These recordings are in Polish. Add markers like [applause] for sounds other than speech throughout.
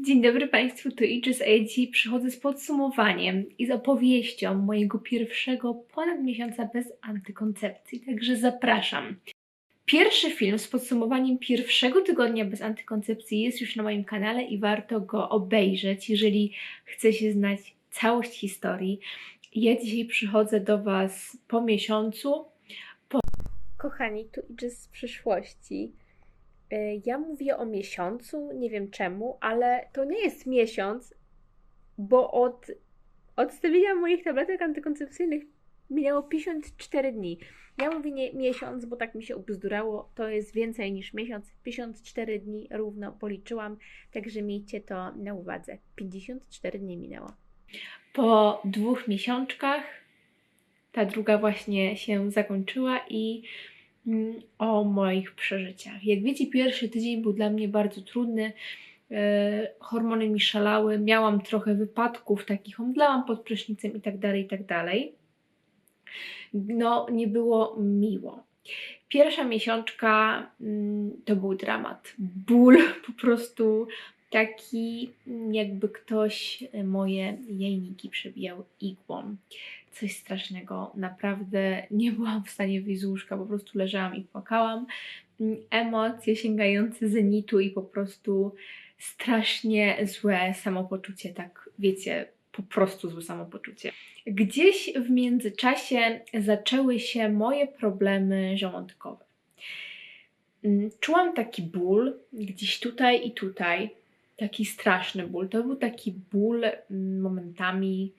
Dzień dobry Państwu, to Idris, a ja dzisiaj przychodzę z podsumowaniem i z opowieścią mojego pierwszego ponad miesiąca bez antykoncepcji, także zapraszam. Pierwszy film z podsumowaniem pierwszego tygodnia bez antykoncepcji jest już na moim kanale i warto go obejrzeć, jeżeli chce się znać całość historii. Ja dzisiaj przychodzę do Was po miesiącu. Po... Kochani, tu Idris z przyszłości. E, Ja mówię o miesiącu, nie wiem czemu, ale to nie jest miesiąc, bo od odstawienia moich tabletek antykoncepcyjnych minęło 54 dni. Ja mówię nie miesiąc, bo tak mi się ubzdurało, to jest więcej niż miesiąc. 54 dni równo policzyłam, także miejcie to na uwadze. 54 dni minęło. Po dwóch miesiączkach ta druga właśnie się zakończyła i o moich przeżyciach. Jak wiecie, pierwszy tydzień był dla mnie bardzo trudny. E, hormony mi szalały, miałam trochę wypadków takich, omdlałam pod prysznicem i tak dalej, i tak dalej. No, nie było miło. Pierwsza miesiączka mm, to był dramat. Ból po prostu taki, jakby ktoś e, moje jajniki przebijał igłą. Coś strasznego. Naprawdę [laughs] nie byłam w stanie wyjść z łóżka, po prostu leżałam i płakałam. Mm, Emocje sięgające zenitu i po prostu strasznie złe samopoczucie, tak wiecie, po prostu złe samopoczucie. Gdzieś w międzyczasie zaczęły się moje problemy żołądkowe. Mm, Czułam taki ból gdzieś tutaj i tutaj, taki straszny ból. To był taki ból mm, momentami,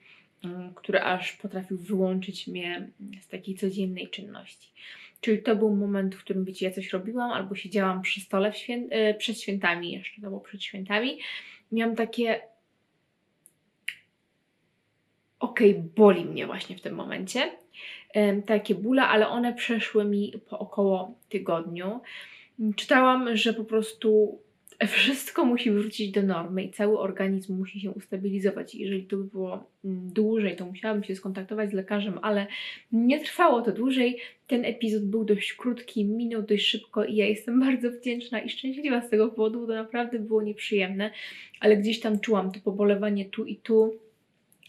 mm, który aż potrafił wyłączyć mnie z takiej codziennej czynności. Czyli to był moment, w którym wiecie, ja coś robiłam, albo siedziałam przy stole świę- e, przed świętami, jeszcze to było przed świętami. Miałam takie okej, boli mnie właśnie w tym momencie. Takie bóle, ale one przeszły mi po około tygodniu. Czytałam, że po prostu wszystko musi wrócić do normy i cały organizm musi się ustabilizować. Jeżeli to by było mm, dłużej, to musiałabym się skontaktować z lekarzem, ale nie trwało to dłużej. Ten epizod był dość krótki, minął dość szybko i ja jestem [laughs] bardzo wdzięczna i szczęśliwa z tego powodu, bo to naprawdę było nieprzyjemne, ale gdzieś tam czułam to pobolewanie tu i tu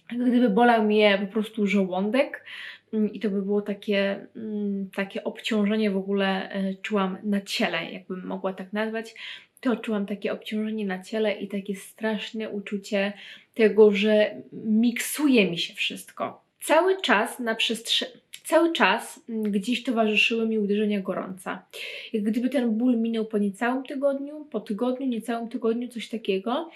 gdyby bolał mnie po prostu żołądek mm, i to by było takie, mm, takie obciążenie w ogóle e, czułam na ciele, jakbym mogła tak nazwać, to czułam takie obciążenie na ciele i takie straszne uczucie tego, że miksuje mi się wszystko. Cały czas na przestrzeni, cały czas mm, gdzieś towarzyszyły mi uderzenia gorąca. Jak gdyby ten ból minął po niecałym tygodniu, po tygodniu, niecałym tygodniu, coś takiego,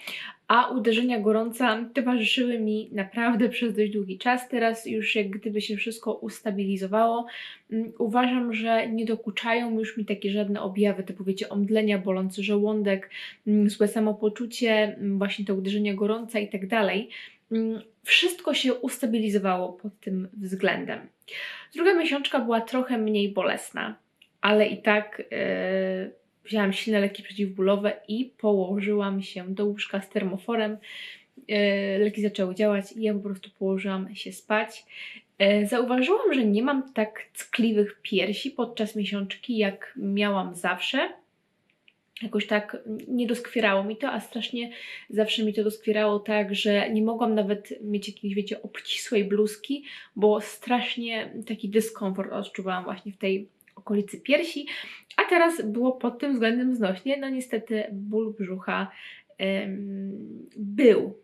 a uderzenia gorąca towarzyszyły mi naprawdę [laughs] przez dość długi czas. Teraz już jak gdyby się wszystko ustabilizowało, mm, uważam, że nie dokuczają już mi takie żadne objawy, typu wiecie, omdlenia, bolący żołądek, mm, złe samopoczucie, mm, właśnie to uderzenie gorąca i tak dalej. Wszystko się ustabilizowało pod tym względem. Druga miesiączka była trochę mniej bolesna, ale i tak e, wzięłam silne leki przeciwbólowe i położyłam się do łóżka z termoforem. E, leki zaczęły działać i ja po prostu położyłam się spać. E, Zauważyłam, że nie mam tak ckliwych piersi podczas miesiączki, jak miałam zawsze. Jakoś tak nie doskwierało mi to, a strasznie zawsze mi to doskwierało tak, że nie mogłam nawet mieć jakiejś, wiecie, obcisłej bluzki, bo strasznie taki dyskomfort odczuwałam właśnie w tej okolicy piersi, a teraz było pod tym względem znośnie. No niestety ból brzucha em, był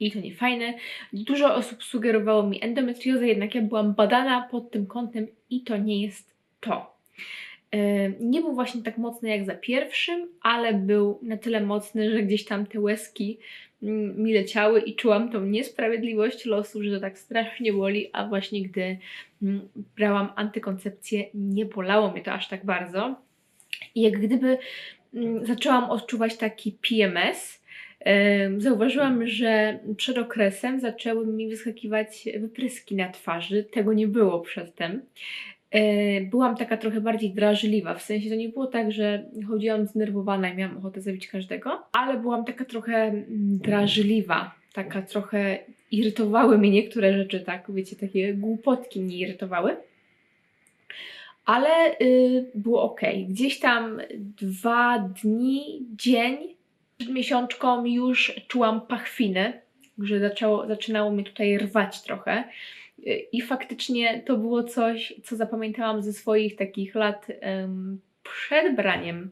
i to nie fajne. Dużo osób sugerowało mi endometriozę, jednak ja byłam badana pod tym kątem i to nie jest to. E, Nie był właśnie tak mocny jak za pierwszym, ale był na tyle mocny, że gdzieś tam te łezki mm, mi leciały i czułam tą niesprawiedliwość losu, że to tak strasznie boli, a właśnie gdy mm, brałam antykoncepcję, nie bolało mnie to aż tak bardzo. I jak gdyby mm, zaczęłam odczuwać taki PMS, em, zauważyłam, że przed okresem zaczęły mi wyskakiwać wypryski na twarzy. Tego nie było przedtem. E, Byłam taka trochę bardziej drażliwa, w sensie to nie było tak, że chodziłam zdenerwowana i miałam ochotę zabić każdego, ale byłam taka trochę mm, drażliwa, taka trochę irytowały mnie niektóre rzeczy, tak, wiecie, takie głupotki mnie irytowały. Ale y, było ok. Gdzieś tam dwa dni, dzień Przed miesiączką już czułam pachwiny, że zaczęło, zaczynało mnie tutaj rwać trochę. I faktycznie to było coś, co zapamiętałam ze swoich takich lat przed braniem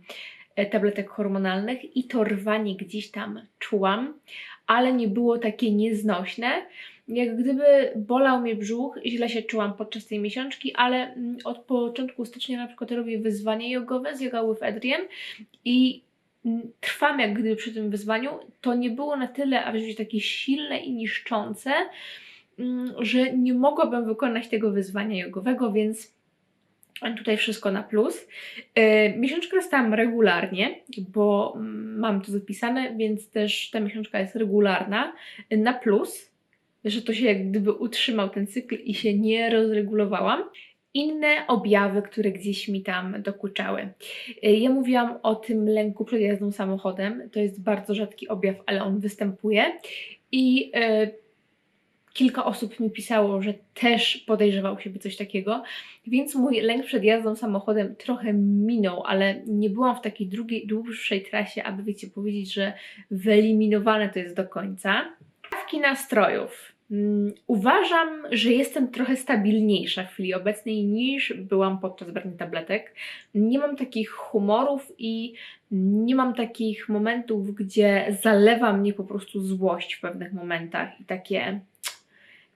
e, tabletek hormonalnych i to rwanie gdzieś tam czułam, ale nie było takie nieznośne. Jak gdyby bolał mnie brzuch, źle się czułam podczas tej miesiączki, ale mm, od początku stycznia na przykład robię wyzwanie jogowe z Yoga with Adrian i mm, trwam jak gdyby przy tym wyzwaniu. To nie było na tyle, aby być takie silne i niszczące, że nie mogłabym wykonać tego wyzwania jogowego, więc tutaj wszystko na plus. Yy, miesiączkę dostałam regularnie, bo mm, mam to zapisane, więc też ta miesiączka jest regularna. Na plus, że to się jak gdyby utrzymał ten cykl i się nie rozregulowałam. Inne objawy, które gdzieś mi tam dokuczały. Yy, ja mówiłam o tym lęku przed jazdą samochodem. To jest bardzo rzadki objaw, ale on występuje. I kilka osób mi pisało, że też podejrzewał się by coś takiego, więc mój lęk przed jazdą samochodem trochę minął, ale nie byłam w takiej drugiej, dłuższej trasie, aby wiecie, powiedzieć, że wyeliminowane to jest do końca. Dawki nastrojów. Um, uważam, że jestem trochę stabilniejsza w chwili obecnej niż byłam podczas brania tabletek. Nie mam takich humorów i nie mam takich momentów, gdzie zalewa mnie po prostu złość w pewnych momentach i takie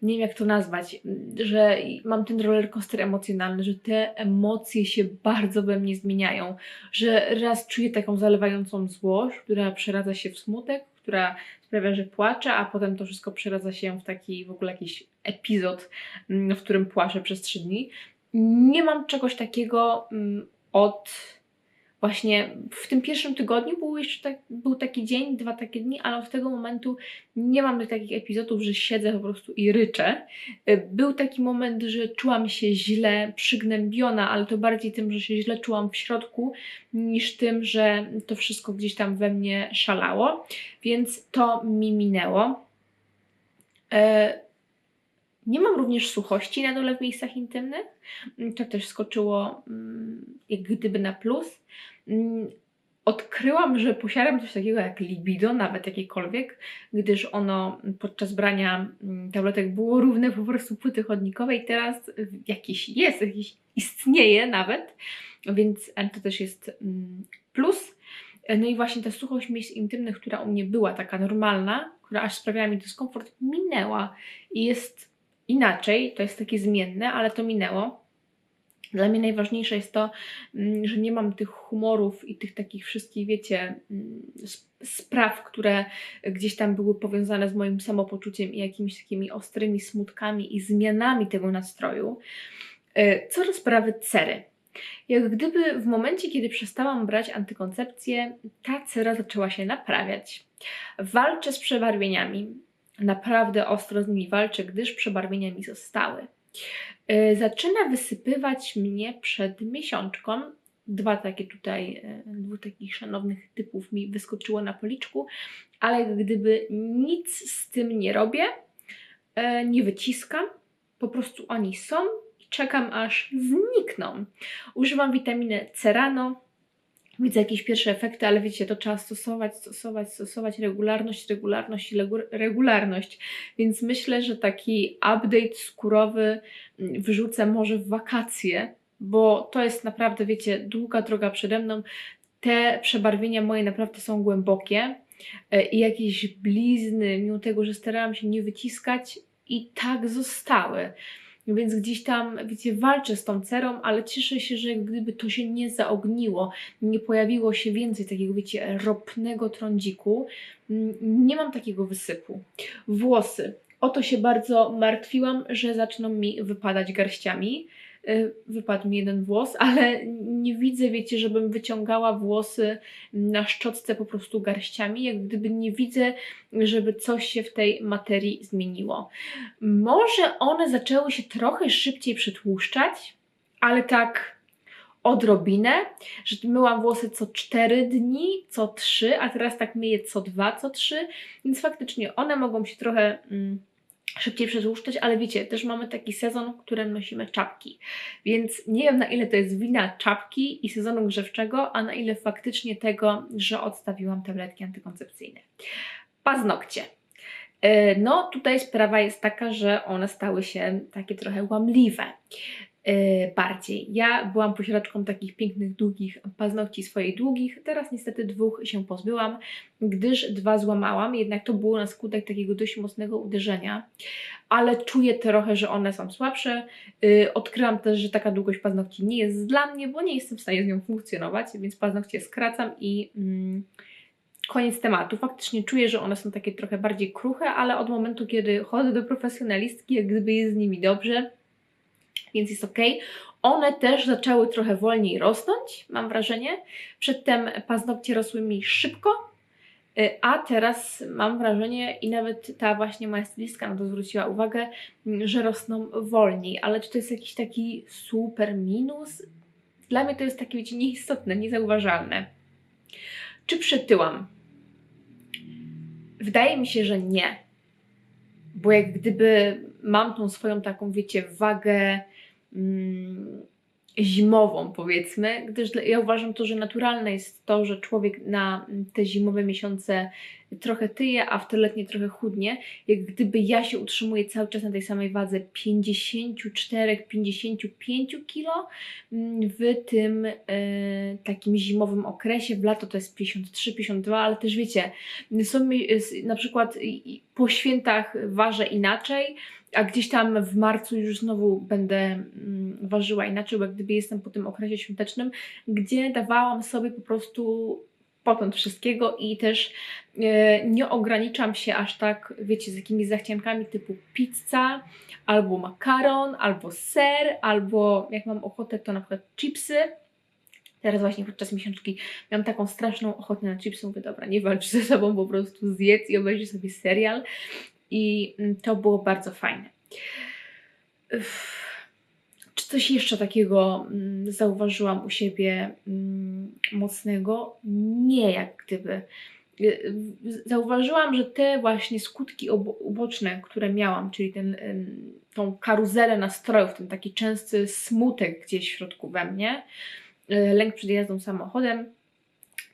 nie wiem jak to nazwać, że mam ten rollercoaster emocjonalny, że te emocje się bardzo we mnie zmieniają, że raz czuję taką zalewającą złość, która przeradza się w smutek, która sprawia, że płaczę, a potem to wszystko przeradza się w taki w ogóle jakiś epizod, mm, w którym płaczę przez trzy dni. Nie mam czegoś takiego mm, od właśnie w tym pierwszym tygodniu był jeszcze tak, był taki dzień, dwa takie dni, ale od tego momentu nie mam takich epizodów, że siedzę po prostu i ryczę. Y, był taki moment, że czułam się źle, przygnębiona, ale to bardziej tym, że się źle czułam w środku, niż tym, że to wszystko gdzieś tam we mnie szalało, więc to mi minęło. Y, nie mam również suchości na dole w miejscach intymnych. Mm, to też skoczyło mm, jak gdyby na plus. Mm, odkryłam, że posiadam coś takiego jak libido, nawet jakiekolwiek, gdyż ono podczas brania tabletek było równe po prostu płyty chodnikowej, teraz jakiś jest, jakiś istnieje nawet, więc to też jest plus. No i właśnie ta suchość miejsc intymnych, która u mnie była taka normalna, która aż sprawiała mi dyskomfort, minęła i jest inaczej, to jest takie zmienne, ale to minęło. Dla mnie najważniejsze jest to, mm, że nie mam tych humorów i tych takich wszystkich, wiecie, mm, spraw, które gdzieś tam były powiązane z moim samopoczuciem i jakimiś takimi ostrymi smutkami i zmianami tego nastroju. E, co do sprawy cery. Jak gdyby w momencie, kiedy przestałam brać antykoncepcję, ta cera zaczęła się naprawiać. Walczę z przebarwieniami, naprawdę ostro z nimi walczę, gdyż przebarwienia mi zostały. Yy, zaczyna wysypywać mnie przed miesiączką. Dwa takie tutaj, yy, dwóch takich szanownych typów mi wyskoczyło na policzku, ale gdyby nic z tym nie robię, yy, nie wyciskam, po prostu oni są i czekam aż znikną. Używam witaminy Cerano, widzę jakieś pierwsze efekty, ale wiecie, to trzeba stosować, stosować, stosować, regularność, regularność i regularność. Więc myślę, że taki update skórowy mm, wyrzucę może w wakacje, bo to jest naprawdę, wiecie, długa droga przede mną. Te przebarwienia moje naprawdę są głębokie e, i jakieś blizny, mimo tego, że starałam się nie wyciskać, i tak zostały. Więc gdzieś tam, wiecie, walczę z tą cerą, ale cieszę się, że gdyby to się nie zaogniło, nie pojawiło się więcej takiego, wiecie, ropnego trądziku, mm, nie mam takiego wysypu. Włosy. O to się bardzo martwiłam, że zaczną mi wypadać garściami. Y, wypadł mi jeden włos, ale nie widzę, wiecie, żebym wyciągała włosy na szczotce po prostu garściami, jak gdyby nie widzę, żeby coś się w tej materii zmieniło. Może one zaczęły się trochę szybciej przetłuszczać, ale tak odrobinę, że myłam włosy co 4 dni, co 3, a teraz tak myję co 2, co 3, więc faktycznie one mogą się trochę mm, szybciej przetłuszczać, ale wiecie, też mamy taki sezon, w którym nosimy czapki, więc nie wiem na ile to jest wina czapki i sezonu grzewczego, a na ile faktycznie tego, że odstawiłam tabletki antykoncepcyjne. Paznokcie. E, No, tutaj sprawa jest taka, że one stały się takie trochę łamliwe. E, Bardziej. Ja byłam posiadaczką takich pięknych, długich paznokci swoich długich. Teraz niestety dwóch się pozbyłam, gdyż dwa złamałam. Jednak to było na skutek takiego dość mocnego uderzenia. Ale czuję trochę, że one są słabsze. Y, Odkryłam też, że taka długość paznokci nie jest dla mnie, bo nie jestem w stanie z nią funkcjonować, więc paznokcie skracam i. Mm, koniec tematu. Faktycznie czuję, że one są takie trochę bardziej kruche, ale od momentu, kiedy chodzę do profesjonalistki, jak gdyby jest z nimi dobrze, więc jest ok. One też zaczęły trochę wolniej rosnąć, mam wrażenie. Przedtem paznokcie rosły mi szybko, y, a teraz mam wrażenie, i nawet ta właśnie moja stylistka na to zwróciła uwagę, mm, że rosną wolniej. Ale czy to jest jakiś taki super minus? Dla mnie to jest takie, wiecie, nieistotne, niezauważalne. Czy przytyłam? Wydaje mi się, że nie. Bo jak gdyby mam tą swoją taką, wiecie, wagę mm, zimową, powiedzmy, gdyż ja uważam to, że naturalne jest to, że człowiek na te zimowe miesiące trochę tyje, a w te letnie trochę chudnie. Jak gdyby ja się utrzymuję cały czas na tej samej wadze 54-55 kilo mm, w tym e, takim zimowym okresie. W lato to jest 53-52, ale też wiecie, są na przykład po świętach ważę inaczej, a gdzieś tam w marcu już znowu będę mm, ważyła inaczej, bo jak gdyby jestem po tym okresie świątecznym, gdzie dawałam sobie po prostu potąd wszystkiego i też e, nie ograniczam się aż tak, wiecie, z jakimiś zachciankami typu pizza, albo makaron, albo ser, albo jak mam ochotę, to na przykład chipsy. Teraz właśnie podczas miesiączki miałam taką straszną ochotę na chipsy. Mówię, dobra, nie walcz ze sobą, po prostu zjedz i obejrzyj sobie serial. I mm, to było bardzo fajne. Uff. Coś jeszcze takiego mm, zauważyłam u siebie mm, mocnego? Nie, jak gdyby. Y, Zauważyłam, że te właśnie skutki uboczne, które miałam, czyli ten, tą karuzelę nastrojów, ten taki częsty smutek gdzieś w środku we mnie, y, lęk przed jazdą samochodem,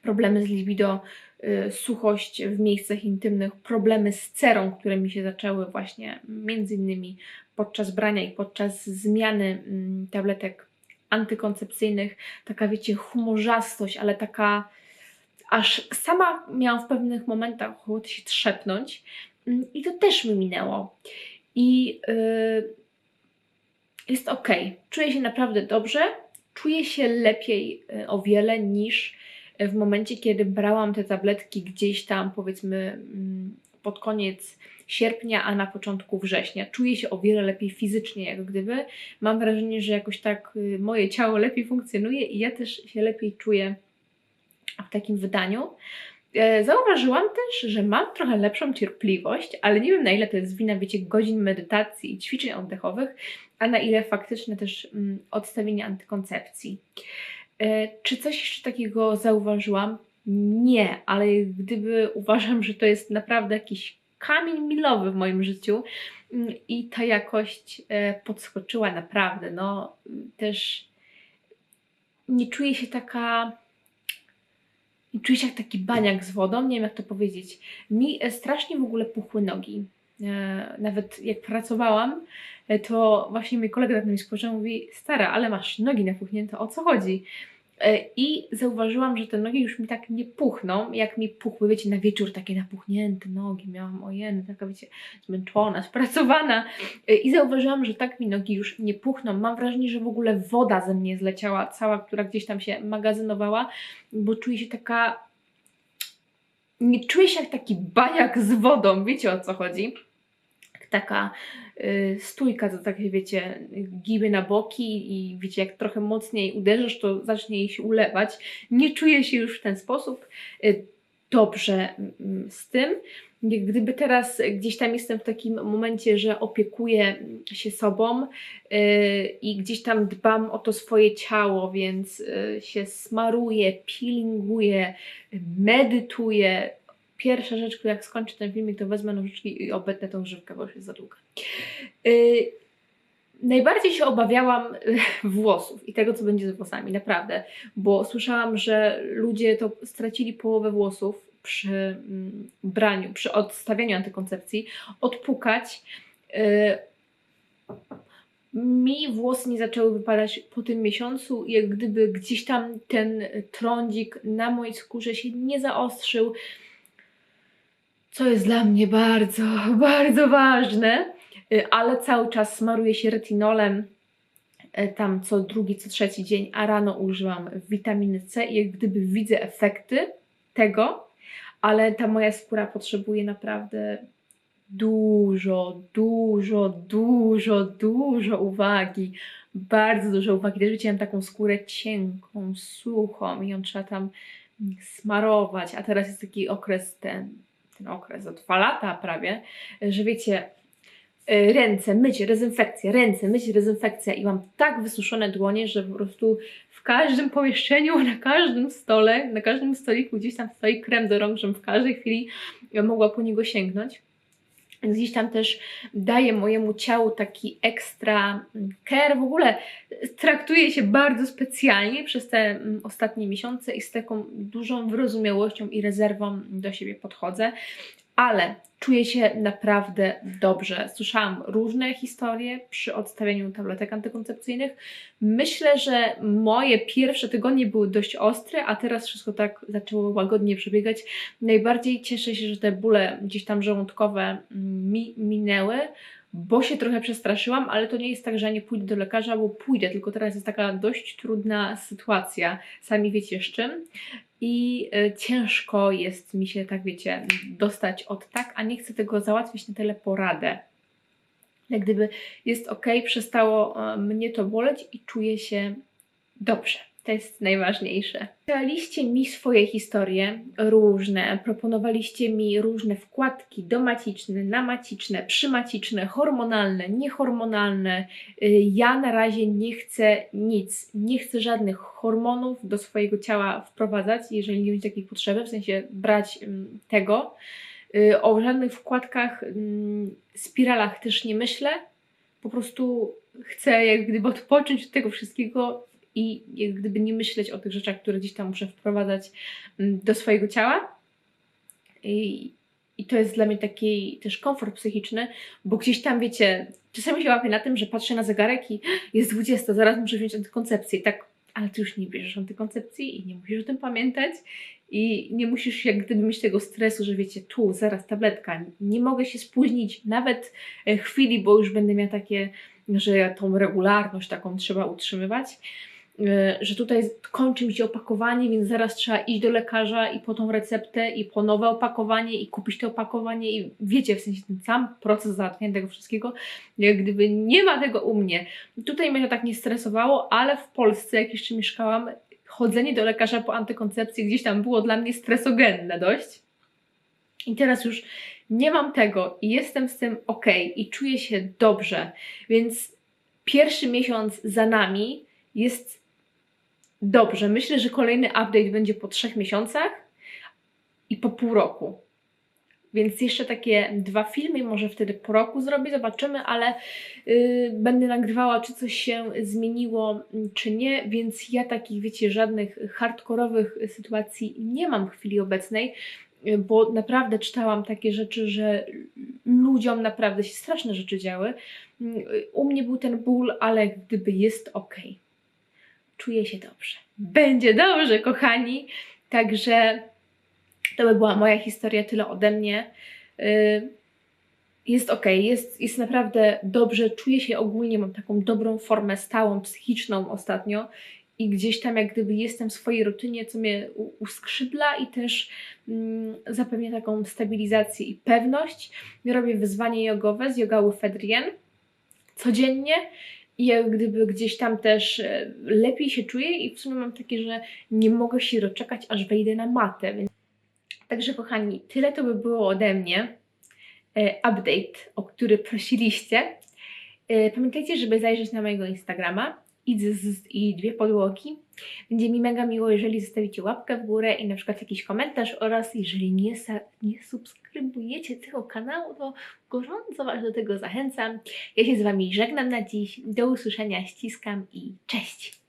problemy z libido, y, suchość w miejscach intymnych, problemy z cerą, które mi się zaczęły właśnie między innymi podczas brania i podczas zmiany mm, tabletek antykoncepcyjnych, taka wiecie, humorzastość, ale taka aż sama miałam w pewnych momentach ochotę się trzepnąć Mm, i to też mi minęło. I y, jest ok. Czuję się naprawdę dobrze, czuję się lepiej y, o wiele niż w momencie, kiedy brałam te tabletki gdzieś tam, powiedzmy, mm, pod koniec sierpnia, a na początku września. Czuję się o wiele lepiej fizycznie, jak gdyby. Mam wrażenie, że jakoś tak y, moje ciało lepiej funkcjonuje i ja też się lepiej czuję w takim wydaniu. E, Zauważyłam też, że mam trochę lepszą cierpliwość, ale nie wiem na ile to jest wina, wiecie, godzin medytacji i ćwiczeń oddechowych, a na ile faktyczne też mm, odstawienie antykoncepcji. E, Czy coś jeszcze takiego zauważyłam? Nie, ale gdyby uważam, że to jest naprawdę jakiś kamień milowy w moim życiu mm, i ta jakość e, podskoczyła naprawdę. No, też nie czuję się taka. Nie czuję się jak taki baniak z wodą, nie wiem jak to powiedzieć. Mi e, strasznie w ogóle puchły nogi. E, Nawet jak pracowałam, to właśnie mój kolega tak na mnie spojrzał mówi: Stara, ale masz nogi napuchnięte, o co chodzi? E, I zauważyłam, że te nogi już mi tak nie puchną, jak mi puchły, wiecie, na wieczór takie napuchnięte nogi. Miałam, ojej, taka, wiecie, zmęczona, [laughs] spracowana. E, I zauważyłam, że tak mi nogi już nie puchną. Mam wrażenie, że w ogóle woda ze mnie zleciała, cała, która gdzieś tam się magazynowała, bo czuję się taka. Nie czuję się jak taki bajak z wodą, wiecie o co chodzi? Taka y, stójka, to takie wiecie, giby na boki i wiecie, jak trochę mocniej uderzysz, to zacznie jej się ulewać. Nie czuję się już w ten sposób y, dobrze mm, z tym. Gdyby teraz gdzieś tam jestem w takim momencie, że opiekuję się sobą yy, i gdzieś tam dbam o to swoje ciało, więc yy, się smaruję, peelinguję, medytuję, pierwsza rzecz, jak skończę ten filmik, to wezmę nożyczki i obetnę tą żywkę, bo już jest za długa. Yy, najbardziej się obawiałam yy, włosów i tego, co będzie z włosami, naprawdę. Bo słyszałam, że ludzie to stracili połowę włosów przy mm, braniu, przy odstawianiu antykoncepcji, odpukać. Yy, mi włosy nie zaczęły wypadać po tym miesiącu, jak gdyby gdzieś tam ten trądzik na mojej skórze się nie zaostrzył, co jest dla mnie bardzo, [laughs] bardzo ważne, Y, ale cały czas smaruję się retinolem y, tam co drugi, co trzeci dzień, a rano używam witaminy C i jak gdyby widzę efekty tego, ale ta moja skóra potrzebuje naprawdę dużo, dużo, dużo, dużo uwagi. Bardzo dużo uwagi. Też wiecie, mam taką skórę cienką, suchą i ją trzeba tam smarować. A teraz jest taki okres, ten, ten okres od dwa lata prawie, że wiecie, y, ręce, myć, dezynfekcja, ręce, myć, dezynfekcja i mam tak wysuszone dłonie, że po prostu w każdym pomieszczeniu, [laughs] na każdym stole, na każdym stoliku gdzieś tam stoi krem do rąk, żebym w każdej chwili mogła po niego sięgnąć. Więc gdzieś tam też daje mojemu ciału taki ekstra care. W ogóle traktuję się bardzo specjalnie przez te mm, ostatnie miesiące i z taką dużą wyrozumiałością i rezerwą do siebie podchodzę. Ale czuję się naprawdę dobrze. Słyszałam różne historie przy odstawianiu tabletek antykoncepcyjnych. Myślę, że moje pierwsze tygodnie były dość ostre, a teraz wszystko tak zaczęło łagodnie przebiegać. Najbardziej cieszę się, że te bóle gdzieś tam żołądkowe mi minęły, bo się trochę przestraszyłam, ale to nie jest tak, że ja nie pójdę do lekarza, bo pójdę, tylko teraz jest taka dość trudna sytuacja, sami wiecie z czym. I y, ciężko jest mi się, tak wiecie, dostać od tak, a nie chcę tego załatwić na teleporadę. Jak gdyby jest ok, przestało y, mnie to boleć i czuję się dobrze. To jest najważniejsze. Daliście mi swoje historie różne, proponowaliście mi różne wkładki domaciczne, namaciczne, przymaciczne, hormonalne, niehormonalne. Y, Ja na razie nie chcę nic, nie chcę żadnych hormonów do swojego ciała wprowadzać, jeżeli nie będzie takiej potrzeby, w sensie brać ym, tego. Y, O żadnych wkładkach, ym, spiralach też nie myślę. Po prostu chcę jak gdyby odpocząć od tego wszystkiego i jak gdyby nie myśleć o tych rzeczach, które gdzieś tam muszę wprowadzać mm, do swojego ciała. I, i to jest dla mnie taki też komfort psychiczny, bo gdzieś tam, wiecie, czasami się łapię na tym, że patrzę na zegarek i jest 20, zaraz muszę wziąć antykoncepcję. I tak, ale ty już nie bierzesz antykoncepcji i nie musisz o tym pamiętać i nie musisz jak gdyby mieć tego stresu, że wiecie, tu, zaraz tabletka, nie mogę się spóźnić nawet e, chwili, bo już będę miała takie, że tą regularność taką trzeba utrzymywać. E, że tutaj kończy mi się opakowanie, więc zaraz trzeba iść do lekarza i po tą receptę i po nowe opakowanie i kupić to opakowanie i wiecie, w sensie ten sam proces załatwiania tego wszystkiego, jak gdyby nie ma tego u mnie. Tutaj mnie to tak nie stresowało, ale w Polsce, jak jeszcze mieszkałam, chodzenie do lekarza po antykoncepcji gdzieś tam było dla mnie stresogenne dość. I teraz już nie mam tego i jestem z tym ok i czuję się dobrze, więc pierwszy miesiąc za nami jest dobrze. Myślę, że kolejny update będzie po trzech miesiącach i po pół roku. Więc jeszcze takie dwa filmy, może wtedy po roku zrobię, zobaczymy, ale yy, będę nagrywała, czy coś się zmieniło, czy nie, więc ja takich, wiecie, żadnych hardkorowych sytuacji nie mam w chwili obecnej, yy, bo naprawdę czytałam takie rzeczy, że ludziom naprawdę się straszne rzeczy działy. Yy, u mnie był ten ból, ale gdyby jest ok czuję się dobrze. Będzie dobrze, kochani. Także to by była moja historia, tyle ode mnie. Y, jest ok, jest, jest naprawdę dobrze, czuję się ogólnie, mam taką dobrą formę stałą, psychiczną ostatnio i gdzieś tam jak gdyby jestem w swojej rutynie, co mnie uskrzydla i też mm, zapewnia taką stabilizację i pewność. Robię wyzwanie jogowe z Yoga with Adrienne codziennie i jak gdyby gdzieś tam też e, lepiej się czuję i w sumie mam takie, że nie mogę się doczekać, aż wejdę na matę. Także kochani, tyle to by było ode mnie. E, update, o który prosiliście. E, pamiętajcie, żeby zajrzeć na mojego Instagrama i, i dwie podłogi. Będzie mi mega miło, jeżeli zostawicie łapkę w górę i na przykład jakiś komentarz oraz jeżeli nie, nie subskrybujecie tego kanału, to gorąco Was do tego zachęcam. Ja się z Wami żegnam na dziś. Do usłyszenia, ściskam i cześć!